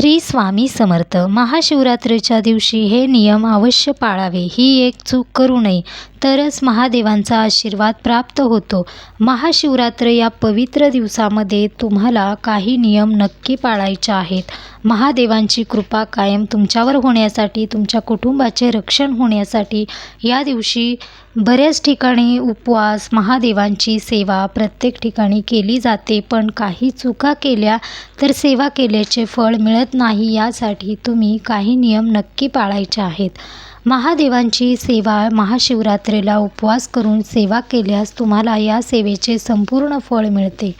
श्री स्वामी समर्थ. महाशिवरात्रीच्या दिवशी हे नियम अवश्य पाळावे. ही एक चूक करू नये. तरच महादेवांचा आशीर्वाद प्राप्त होतो. महाशिवरात्र या पवित्र दिवसामध्ये तुम्हाला काही नियम नक्की पाळायचे आहेत. महादेवांची कृपा कायम तुमच्यावर होण्यासाठी तुमच्या कुटुंबाचे रक्षण होण्यासाठी या दिवशी बऱ्याच ठिकाणी उपवास महादेवांची सेवा प्रत्येक ठिकाणी केली जाते पण काही चुका केल्या तर सेवा केल्याचे फळ मिळत नाही यासाठी तुम्ही काही नियम नक्की पाळायचे आहेत. महादेवांची सेवा महाशिवरात्रीला उपवास करून सेवा केल्यास तुम्हाला या सेवेचे संपूर्ण फळ मिळते.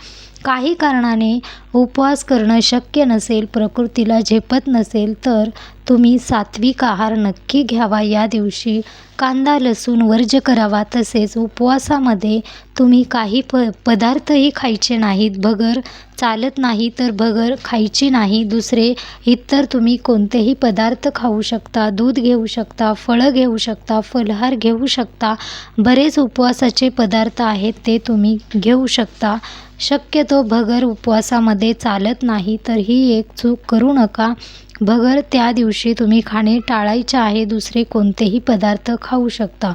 काही कारणाने उपवास करणं शक्य नसेल प्रकृतीला झेपत नसेल तर तुम्ही सात्विक आहार नक्की घ्यावा. या दिवशी कांदा लसूण वर्ज करावा. तसेच उपवासामध्ये तुम्ही काही प पदार्थही खायचे नाहीत. भगर चालत नाही तर भगर खायची नाही. दुसरे इतर तुम्ही कोणतेही पदार्थ खाऊ शकता. दूध घेऊ शकता फळं घेऊ शकता फलाहार घेऊ शकता. बरेच उपवासाचे पदार्थ आहेत ते तुम्ही घेऊ शकता. शक्यतो भगर उपवासामध्ये चालत नाही तर ही एक चूक करू नका. भगर त्या दिवशी तुम्ही खाणे टाळायचे आहे दुसरे कोणतेही पदार्थ खाऊ शकता.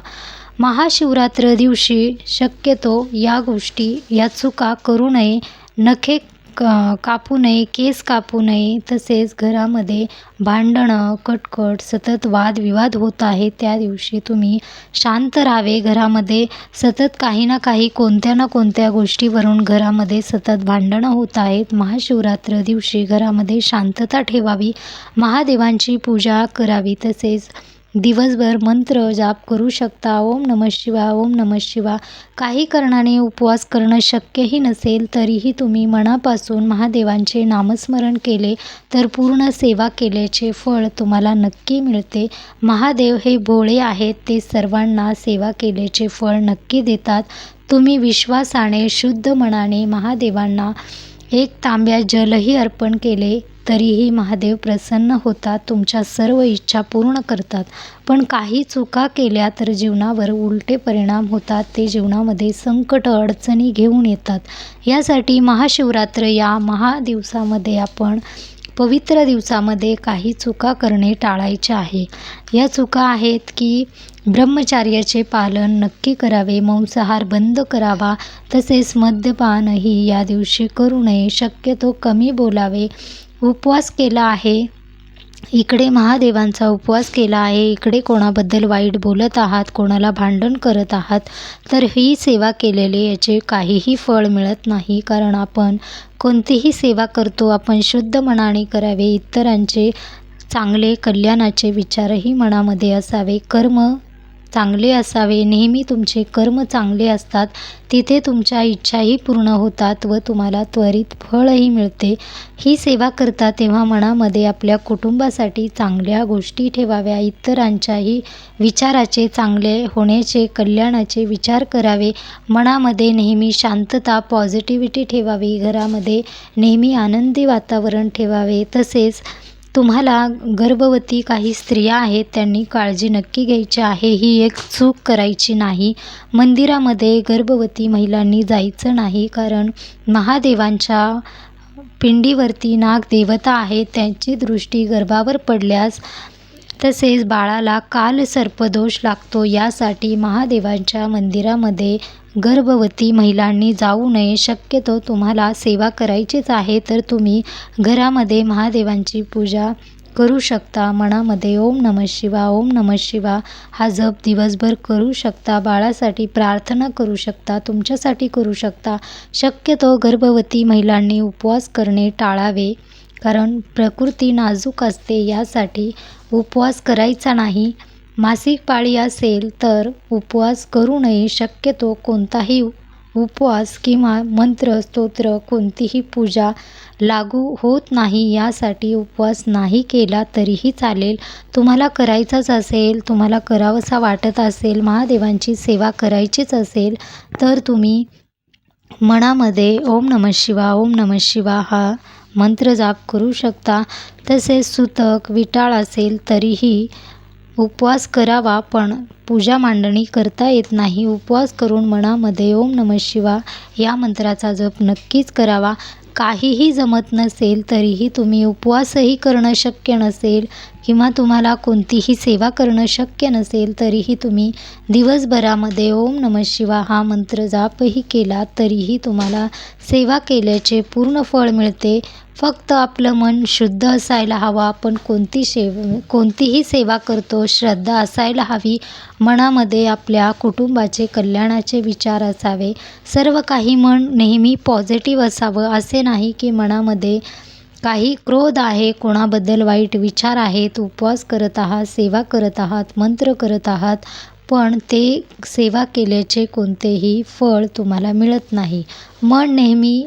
महाशिवरात्र दिवशी शक्यतो या गोष्टी या चुका करू नये. नखे क कापू नये केस कापू नये तसेच घरामध्ये भांडणं कटकट सतत वादविवाद होत आहे त्या दिवशी तुम्ही शांत राहावे. घरामध्ये सतत काही ना काही कोणत्या ना कोणत्या गोष्टीवरून घरामध्ये सतत भांडणं होत आहेत. महाशिवरात्र दिवशी घरामध्ये शांतता ठेवावी. महादेवांची पूजा करावी. तसेच दिवसभर मंत्र जाप करू शकता. ओम नमः शिवा ओम नमः शिवा. काही कारणाने उपवास करणं शक्यही नसेल तरीही तुम्ही मनापासून महादेवांचे नामस्मरण केले तर पूर्ण सेवा केल्याचे फळ तुम्हाला नक्की मिळते. महादेव हे भोळे आहेत ते सर्वांना सेवा केल्याचे फळ नक्की देतात. तुम्ही विश्वासाने शुद्ध मनाने महादेवांना एक तांब्या जलही अर्पण केले. तरीही महादेव प्रसन्न होतात तुमच्या सर्व इच्छा पूर्ण करतात. पण काही चुका केल्या तर जीवनावर उलटे परिणाम होतात ते जीवनामध्ये संकट अडचणी घेऊन येतात. यासाठी महाशिवरात्र या महादिवसामध्ये आपण पवित्र दिवसामध्ये काही चुका करणे टाळायचे आहे. या चुका आहेत की ब्रह्मचार्याचे पालन नक्की करावे मांसाहार बंद करावा तसेच मद्यपानही या दिवशी करू नये शक्यतो कमी बोलावे उपवास केला आहे. इकडे महादेवांचा उपवास केला आहे. इकडे कोणाबद्दल वाईट बोलत आहात कोणाला भांडण करत आहात तर ही सेवा केलेले याचे काहीही फळ मिळत नाही कारण आपण कोणतीही सेवा करतो आपण शुद्ध मनाने करावे इतरांचे चांगले कल्याणाचे विचारही मनामध्ये असावे. कर्म चांगले असावे नेहमी तुमचे कर्म चांगले असतात तिथे तुमच्या इच्छाही पूर्ण होतात व तुम्हाला त्वरित फळही मिळते. ही सेवा करता तेव्हा मनामध्ये आपल्या कुटुंबासाठी चांगल्या गोष्टी ठेवाव्या इतरांच्याही विचाराचे चांगले होण्याचे कल्याणाचे विचार करावे. मनामध्ये नेहमी शांतता पॉझिटिव्हिटी ठेवावी घरामध्ये नेहमी आनंदी वातावरण ठेवावे. तसेच तुम्हाला गर्भवती काही स्त्रिया आहेत त्यांनी काळजी नक्की घ्यायची आहे. ही एक चूक करायची नाही. मंदिरामध्ये गर्भवती महिलांनी जायचं नाही कारण महादेवांच्या पिंडीवरती नाग देवता आहे त्यांची दृष्टी गर्भावर पडल्यास तसेच बाळाला काल सर्पदोष लागतो यासाठी महादेवांच्या मंदिरामध्ये गर्भवती महिलांनी जाऊ नये. शक्यतो तुम्हाला सेवा करायचीच आहे तर तुम्ही घरामध्ये महादेवांची पूजा करू शकता. मनामध्ये ओम नमः शिवा ओम नमः शिवा हा जप दिवसभर करू शकता. बाळासाठी प्रार्थना करू शकता तुमच्यासाठी करू शकता. शक्यतो गर्भवती महिलांनी उपवास करणे टाळावे. कारण प्रकृती नाजूक असते यासाठी उपवास करायचा नाही. मासिक पाळी असेल तर उपवास करू नये शक्यतो कोणताही उपवास किंवा मंत्र स्तोत्र कोणतीही पूजा लागू होत नाही यासाठी उपवास नाही केला तरीही चालेल. तुम्हाला करायचाच असेल तुम्हाला करावंसा वाटत असेल महादेवांची सेवा करायचीच असेल तर तुम्ही मनामध्ये ओम नमः शिवा ओम नमः शिवा हा मंत्र जाप करू शकता. तसेच सुतक विटाळ असेल तरीही उपवास करावा पण पूजा मांडणी करता येत नाही. उपवास करून मनामध्ये ओम नमः शिवा या मंत्राचा जप नक्कीच करावा. काहीही जमत नसेल तरीही तुम्ही उपवासही करणं शक्य नसेल किंवा तुम्हाला कोणतीही सेवा करणं शक्य नसेल तरीही तुम्ही दिवसभरामध्ये ओम नमः शिवा हा मंत्र जापही केला तरीही तुम्हाला सेवा केल्याचे पूर्ण फळ मिळते. फक्त आपलं मन शुद्ध असायला हवं. आपण कोणती शेव कोणतीही सेवा करतो श्रद्धा असायला हवी. मनामध्ये आपल्या कुटुंबाचे कल्याणाचे विचार असावे. सर्व काही मन नेहमी पॉझिटिव्ह असावं असे नाही की मनामध्ये काही क्रोध आहे कोणाबद्दल वाईट विचार आहेत उपवास करत आहात सेवा करत आहात मंत्र करत आहात. पण ते सेवा केल्याचे कोणतेही फळ तुम्हाला मिळत नाही. मन नेहमी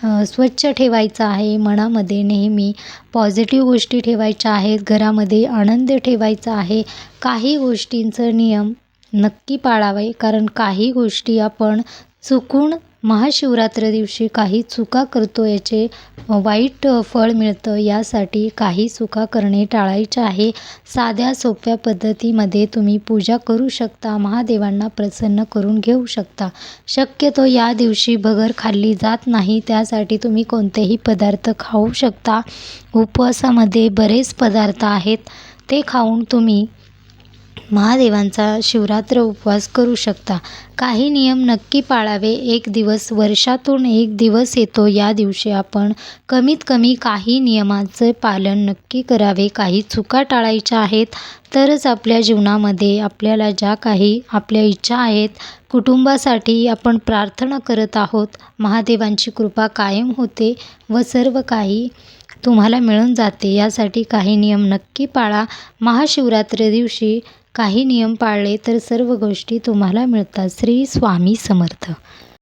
स्वच्छ ठेवायचं आहे मनामध्ये नेहमी पॉझिटिव्ह गोष्टी ठेवायच्या आहेत घरामध्ये आनंद ठेवायचा आहे. काही गोष्टींचं नियम नक्की पाळावे कारण काही गोष्टी आपण चुकून महाशिवरात्र दिवशी काही चुका करतो याचे वाईट फळ मिळतं यासाठी काही चुका करणे टाळायचे आहे. साध्या सोप्या पद्धतीमध्ये तुम्ही पूजा करू शकता महादेवांना प्रसन्न करून घेऊ शकता. शक्यतो या दिवशी भगर खाल्ली जात नाही त्यासाठी तुम्ही कोणतेही पदार्थ खाऊ शकता. उपवासामध्ये बरेच पदार्थ आहेत ते खाऊन तुम्ही महादेवांचा शिवरात्र उपवास करू शकता. काही नियम नक्की पाळावे. एक दिवस वर्षातून एक दिवस येतो. या दिवशी आपण कमीत कमी काही नियमांचे पालन नक्की करावे. काही चुका टाळायच्या आहेत तरच आपल्या जीवनामध्ये आपल्याला ज्या काही आपल्या इच्छा आहेत कुटुंबासाठी आपण प्रार्थना करत आहोत महादेवांची कृपा कायम होते व सर्व काही तुम्हाला मिळून जाते. यासाठी काही नियम नक्की पाळा. महाशिवरात्री दिवशी काही नियम पाळले तर सर्व गोष्टी तुम्हाला मिळतात. श्री स्वामी समर्थ.